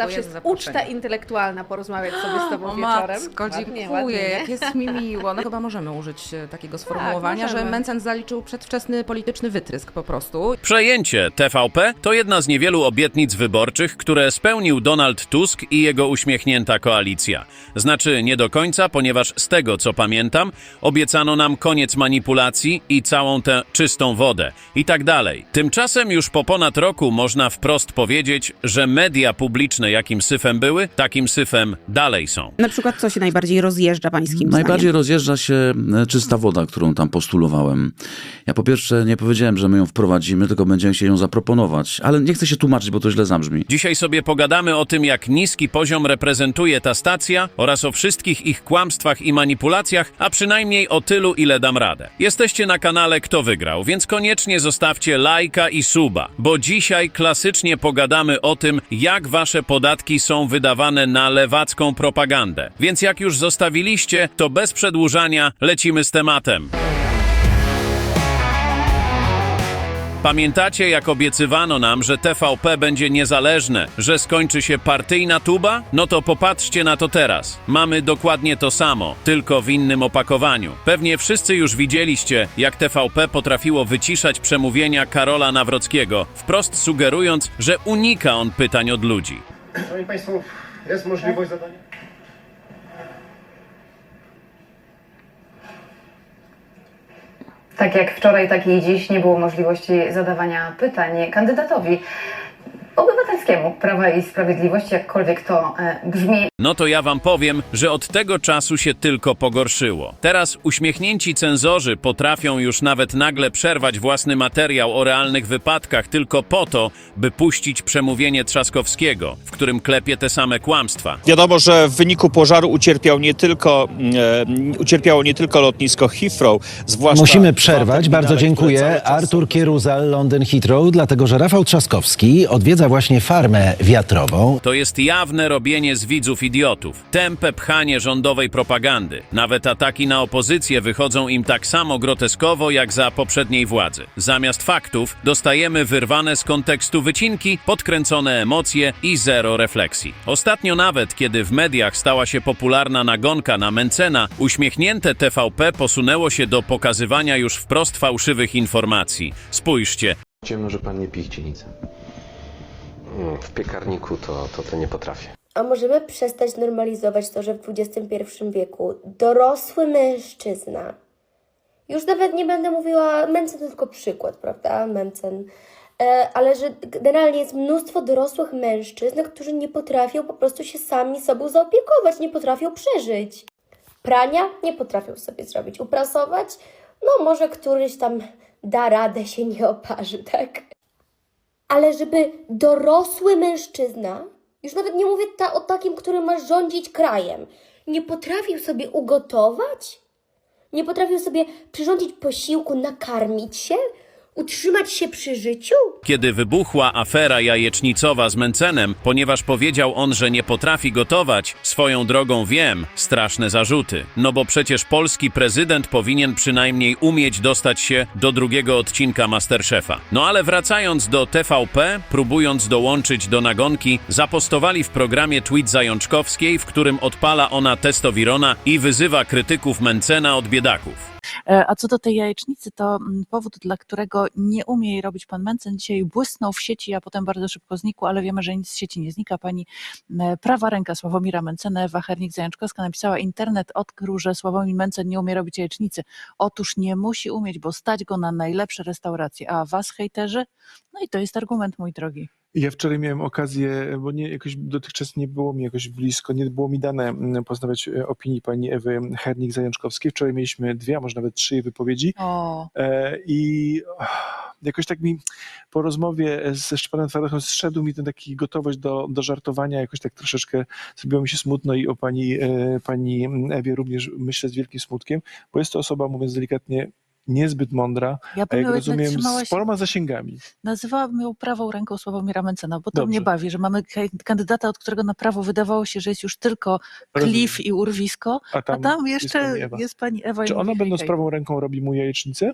Zawsze jest uczta intelektualna porozmawiać sobie z Tobą O wieczorem. matko, dziękuję, ładnie, nie? jak jest mi miło. No chyba możemy użyć e, takiego sformułowania, że możemy. Mencen zaliczył przedwczesny polityczny wytrysk po prostu. Przejęcie TVP to jedna z niewielu obietnic wyborczych, które spełnił Donald Tusk i jego uśmiechnięta koalicja. Znaczy nie do końca, ponieważ z tego co pamiętam, obiecano nam koniec manipulacji i całą tę czystą wodę i tak dalej. Tymczasem już po ponad roku można wprost powiedzieć, że media publiczne jakim syfem były, takim syfem dalej są. Na przykład co się najbardziej rozjeżdża pańskim Najbardziej zdaniem? rozjeżdża się e, czysta woda, którą tam postulowałem. Ja po pierwsze nie powiedziałem, że my ją wprowadzimy, tylko będziemy chcieli ją zaproponować. Ale nie chcę się tłumaczyć, bo to źle zabrzmi. Dzisiaj sobie pogadamy o tym, jak niski poziom reprezentuje ta stacja oraz o wszystkich ich kłamstwach i manipulacjach, a przynajmniej o tylu, ile dam radę. Jesteście na kanale Kto Wygrał, więc koniecznie zostawcie lajka i suba, bo dzisiaj klasycznie pogadamy o tym, jak wasze podatki są wydawane na lewacką propagandę. Więc jak już zostawiliście, to bez przedłużania lecimy z tematem. Pamiętacie, jak obiecywano nam, że TVP będzie niezależne, że skończy się partyjna tuba? No to popatrzcie na to teraz. Mamy dokładnie to samo, tylko w innym opakowaniu. Pewnie wszyscy już widzieliście, jak TVP potrafiło wyciszać przemówienia Karola Nawrockiego, wprost sugerując, że unika on pytań od ludzi. Szanowni Państwo, jest możliwość zadania? Tak jak wczoraj, tak i dziś nie było możliwości zadawania pytań kandydatowi obywatelskiemu Prawa i Sprawiedliwości, jakkolwiek to e, brzmi. No to ja wam powiem, że od tego czasu się tylko pogorszyło. Teraz uśmiechnięci cenzorzy potrafią już nawet nagle przerwać własny materiał o realnych wypadkach tylko po to, by puścić przemówienie Trzaskowskiego, w którym klepie te same kłamstwa. Wiadomo, że w wyniku pożaru ucierpiał nie tylko, e, ucierpiało nie tylko lotnisko Heathrow, zwłaszcza... Musimy przerwać. Bardzo dziękuję. Artur Kieruzal, Londyn Heathrow, dlatego że Rafał Trzaskowski właśnie farmę wiatrową. To jest jawne robienie z widzów idiotów, tępe pchanie rządowej propagandy. Nawet ataki na opozycję wychodzą im tak samo groteskowo jak za poprzedniej władzy. Zamiast faktów dostajemy wyrwane z kontekstu wycinki, podkręcone emocje i zero refleksji. Ostatnio nawet, kiedy w mediach stała się popularna nagonka na Mencena, uśmiechnięte TVP posunęło się do pokazywania już wprost fałszywych informacji. Spójrzcie, Ciemno, że pan nie pichcienicę. Mm, W piekarniku to, to, to nie potrafię. A możemy przestać normalizować to, że w XXI wieku dorosły mężczyzna, już nawet nie będę mówiła, Mencen to tylko przykład, prawda? Mencen. E, ale że generalnie jest mnóstwo dorosłych mężczyzn, którzy nie potrafią po prostu się sami sobą zaopiekować, nie potrafią przeżyć. Prania nie potrafią sobie zrobić. Uprasować? No, może któryś tam da radę, się nie oparzy, tak? Ale żeby dorosły mężczyzna, już nawet nie mówię ta, o takim, który ma rządzić krajem, nie potrafił sobie ugotować? Nie potrafił sobie przyrządzić posiłku, nakarmić się? Utrzymać się przy życiu? kiedy wybuchła afera jajecznicowa z Mencenem, ponieważ powiedział on, że nie potrafi gotować, swoją drogą wiem, straszne zarzuty. No bo przecież polski prezydent powinien przynajmniej umieć dostać się do drugiego odcinka Masterchefa. No ale wracając do TVP, próbując dołączyć do nagonki, zapostowali w programie tweet Zajączkowskiej, w którym odpala ona testowirona i wyzywa krytyków Mencena od biedaków. E, A co do tej jajecznicy, to mm, powód, dla którego nie umie jej robić pan Mencen, dzisiaj błysnął w sieci, a potem bardzo szybko znikł, ale wiemy, że nic z sieci nie znika. Pani e, prawa ręka Sławomira Mencena, Ewa Hernik-Zajączkowska napisała, internet odkrył, że Sławomir Mencen nie umie robić jajecznicy. Otóż nie musi umieć, bo stać go na najlepsze restauracje. A was, hejterzy? No i to jest argument, mój drogi. Ja wczoraj miałem okazję, bo nie, jakoś dotychczas nie było mi jakoś blisko, nie było mi dane mm, poznawać e, opinii pani Ewy Hernik-Zajączkowskiej. Wczoraj mieliśmy dwie, a może nawet trzy wypowiedzi. O, E, I ach, jakoś tak mi po rozmowie ze Szczepanem Twardachem zszedł mi ten taki gotowość do, do żartowania, jakoś tak troszeczkę zrobiło mi się smutno i o pani, e, pani Ewie również myślę z wielkim smutkiem, bo jest to osoba, mówiąc delikatnie, niezbyt mądra, ja a jak rozumiem z się paroma zasięgami. Nazywałabym ją prawą ręką Sławomira Mencena, bo to Dobrze. mnie bawi, że mamy kandydata, od którego na prawo wydawało się, że jest już tylko klif i urwisko, A a tam, tam jest jeszcze pani Ewa. jest pani Ewa. Czy ona będąc prawą ręką robi mu jajecznicę?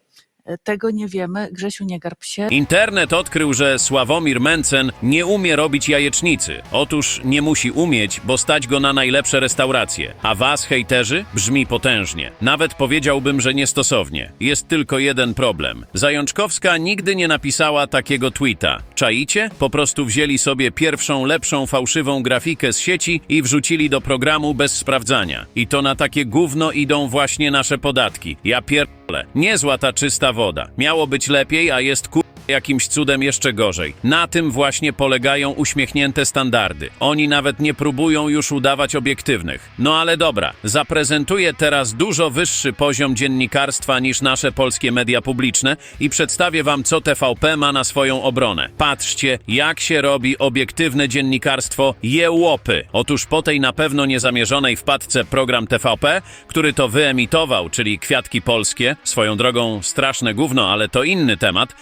Tego nie wiemy. Grzesiu, nie garb się. Internet odkrył, że Sławomir Mencen nie umie robić jajecznicy. Otóż nie musi umieć, bo stać go na najlepsze restauracje. A was, hejterzy, brzmi potężnie. Nawet powiedziałbym, że niestosownie. Jest tylko jeden problem. Zajączkowska nigdy nie napisała takiego tweeta. Czaicie? Po prostu wzięli sobie pierwszą, lepszą, fałszywą grafikę z sieci i wrzucili do programu bez sprawdzania. I to na takie gówno idą właśnie nasze podatki. Ja pierdolę. Niezła ta czysta woda. Miało być lepiej, a jest kur... jakimś cudem jeszcze gorzej. Na tym właśnie polegają uśmiechnięte standardy. Oni nawet nie próbują już udawać obiektywnych. No ale dobra, zaprezentuję teraz dużo wyższy poziom dziennikarstwa niż nasze polskie media publiczne i przedstawię wam, co TVP ma na swoją obronę. Patrzcie, jak się robi obiektywne dziennikarstwo jełopy. Otóż po tej na pewno niezamierzonej wpadce program TVP, który to wyemitował, czyli Kwiatki Polskie, swoją drogą straszne gówno, ale to inny temat,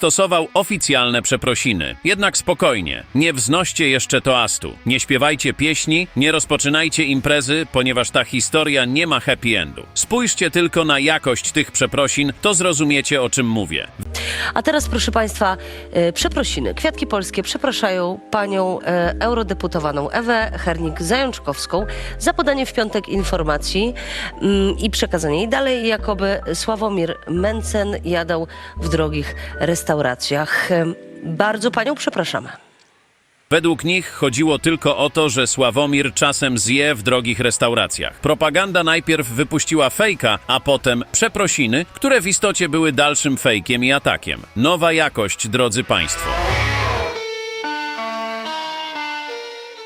wystosował oficjalne przeprosiny. Jednak spokojnie, nie wznoście jeszcze toastu. Nie śpiewajcie pieśni, nie rozpoczynajcie imprezy, ponieważ ta historia nie ma happy endu. Spójrzcie tylko na jakość tych przeprosin, to zrozumiecie o czym mówię. A teraz, proszę Państwa, e, przeprosiny. Kwiatki Polskie przepraszają panią e, eurodeputowaną Ewę Hernik-Zajączkowską za podanie w piątek informacji mm, i przekazanie jej dalej, jakoby Sławomir Mencen jadał w drogich restauracjach. E, Bardzo panią przepraszamy. Według nich chodziło tylko o to, że Sławomir czasem zje w drogich restauracjach. Propaganda najpierw wypuściła fejka, a potem przeprosiny, które w istocie były dalszym fejkiem i atakiem. Nowa jakość, drodzy Państwo.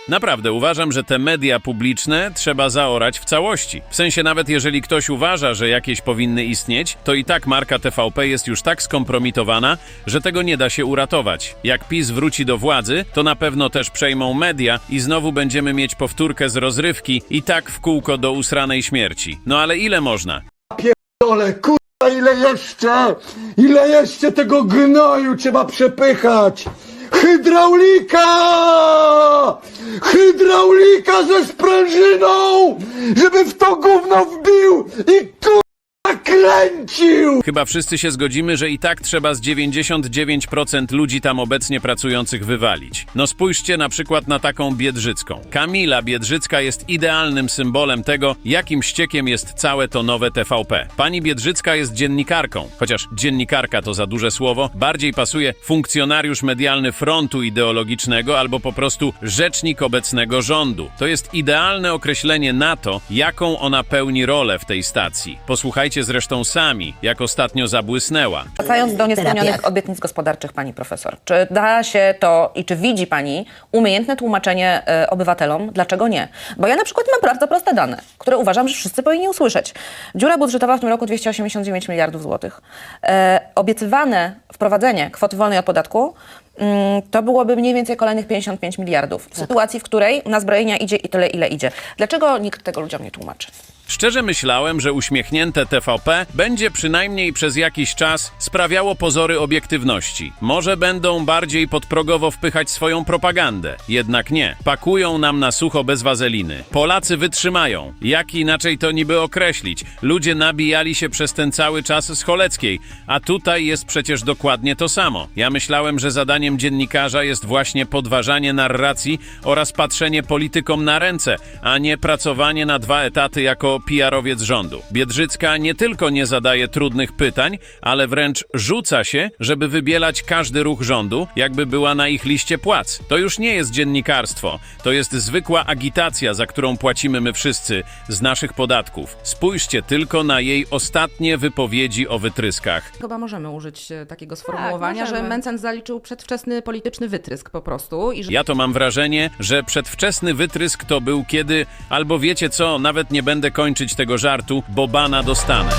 Naprawdę uważam, że te media publiczne trzeba zaorać w całości. W sensie nawet jeżeli ktoś uważa, że jakieś powinny istnieć, to i tak marka TVP jest już tak skompromitowana, że tego nie da się uratować. Jak PiS wróci do władzy, to na pewno też przejmą media i znowu będziemy mieć powtórkę z rozrywki i tak w kółko do usranej śmierci. No ale ile można? Pierdolę, kurwa, ile jeszcze? Ile jeszcze tego gnoju trzeba przepychać? Hydraulika! Hydraulika ze sprężyną! Żeby w to gówno wbił i Chyba wszyscy się zgodzimy, że i tak trzeba z 99% ludzi tam obecnie pracujących wywalić. No spójrzcie na przykład na taką Biedrzycką. Kamila Biedrzycka jest idealnym symbolem tego, jakim ściekiem jest całe to nowe TVP. Pani Biedrzycka jest dziennikarką, chociaż dziennikarka to za duże słowo, bardziej pasuje funkcjonariusz medialny frontu ideologicznego albo po prostu rzecznik obecnego rządu. To jest idealne określenie na to, jaką ona pełni rolę w tej stacji. Posłuchajcie zresztą sami, jak ostatnio zabłysnęła. Wracając do niespełnionych obietnic gospodarczych, pani profesor, czy da się to i czy widzi pani umiejętne tłumaczenie e, obywatelom, dlaczego nie? Bo ja na przykład mam bardzo proste dane, które uważam, że wszyscy powinni usłyszeć. Dziura budżetowa w tym roku 289 miliardów złotych. E, obiecywane wprowadzenie kwoty wolnej od podatku mm, to byłoby mniej więcej kolejnych 55 miliardów. W sytuacji, w której na zbrojenia idzie i tyle, ile idzie. Dlaczego nikt tego ludziom nie tłumaczy? Szczerze myślałem, że uśmiechnięte TVP będzie przynajmniej przez jakiś czas sprawiało pozory obiektywności. Może będą bardziej podprogowo wpychać swoją propagandę. Jednak nie. Pakują nam na sucho bez wazeliny. Polacy wytrzymają. Jak inaczej to niby określić? Ludzie nabijali się przez ten cały czas z Choleckiej, a tutaj jest przecież dokładnie to samo. Ja myślałem, że zadaniem dziennikarza jest właśnie podważanie narracji oraz patrzenie politykom na ręce, a nie pracowanie na dwa etaty jako PR-owiec rządu. Biedrzycka nie tylko nie zadaje trudnych pytań, ale wręcz rzuca się, żeby wybielać każdy ruch rządu, jakby była na ich liście płac. To już nie jest dziennikarstwo, to jest zwykła agitacja, za którą płacimy my wszyscy z naszych podatków. Spójrzcie tylko na jej ostatnie wypowiedzi o wytryskach. Chyba możemy użyć e, takiego sformułowania, że możemy. Mencen zaliczył przedwczesny polityczny wytrysk po prostu i że Ja to mam wrażenie, że przedwczesny wytrysk to był kiedy, albo wiecie co, nawet nie będę kończyć tego żartu, bo bana dostanę.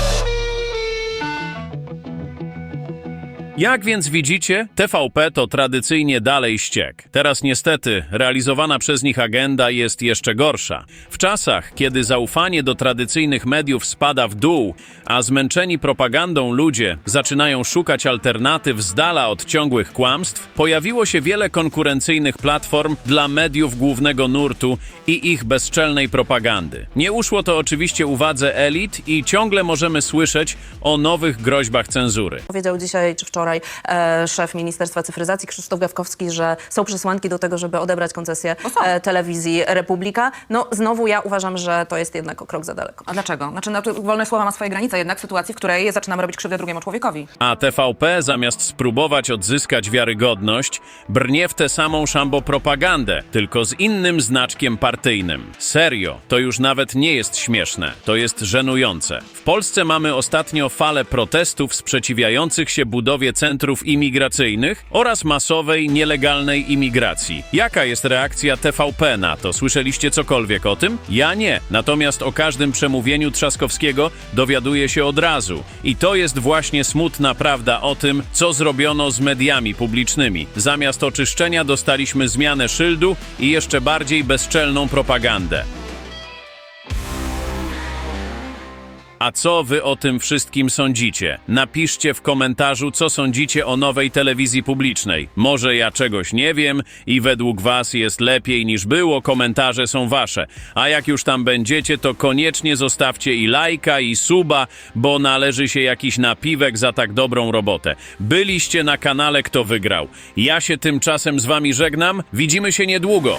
Jak więc widzicie, TVP to tradycyjnie dalej ściek. Teraz niestety realizowana przez nich agenda jest jeszcze gorsza. W czasach, kiedy zaufanie do tradycyjnych mediów spada w dół, a zmęczeni propagandą ludzie zaczynają szukać alternatyw z dala od ciągłych kłamstw, pojawiło się wiele konkurencyjnych platform dla mediów głównego nurtu i ich bezczelnej propagandy. Nie uszło to oczywiście uwadze elit i ciągle możemy słyszeć o nowych groźbach cenzury. Powiedział dzisiaj czy wczoraj e, szef Ministerstwa Cyfryzacji Krzysztof Gawkowski, że są przesłanki do tego, żeby odebrać koncesję e, telewizji Republika. No znowu ja uważam, że to jest jednak o krok za daleko. A dlaczego? Znaczy no, wolne słowa ma swoje granice jednak w sytuacji, w której zaczynamy robić krzywdę drugiemu człowiekowi. A TVP zamiast spróbować odzyskać wiarygodność, brnie w tę samą szambo propagandę, tylko z innym znaczkiem partyjnym. Serio, to już nawet nie jest śmieszne, to jest żenujące. W Polsce mamy ostatnio falę protestów sprzeciwiających się budowie centrów imigracyjnych oraz masowej, nielegalnej imigracji. Jaka jest reakcja TVP na to? Słyszeliście cokolwiek o tym? Ja nie. Natomiast o każdym przemówieniu Trzaskowskiego dowiaduję się od razu. I to jest właśnie smutna prawda o tym, co zrobiono z mediami publicznymi. Zamiast oczyszczenia dostaliśmy zmianę szyldu i jeszcze bardziej bezczelną propagandę. A co wy o tym wszystkim sądzicie? Napiszcie w komentarzu, co sądzicie o nowej telewizji publicznej. Może ja czegoś nie wiem i według was jest lepiej niż było, komentarze są wasze. A jak już tam będziecie, to koniecznie zostawcie i lajka, i suba, bo należy się jakiś napiwek za tak dobrą robotę. Byliście na kanale Kto Wygrał. Ja się tymczasem z wami żegnam, widzimy się niedługo.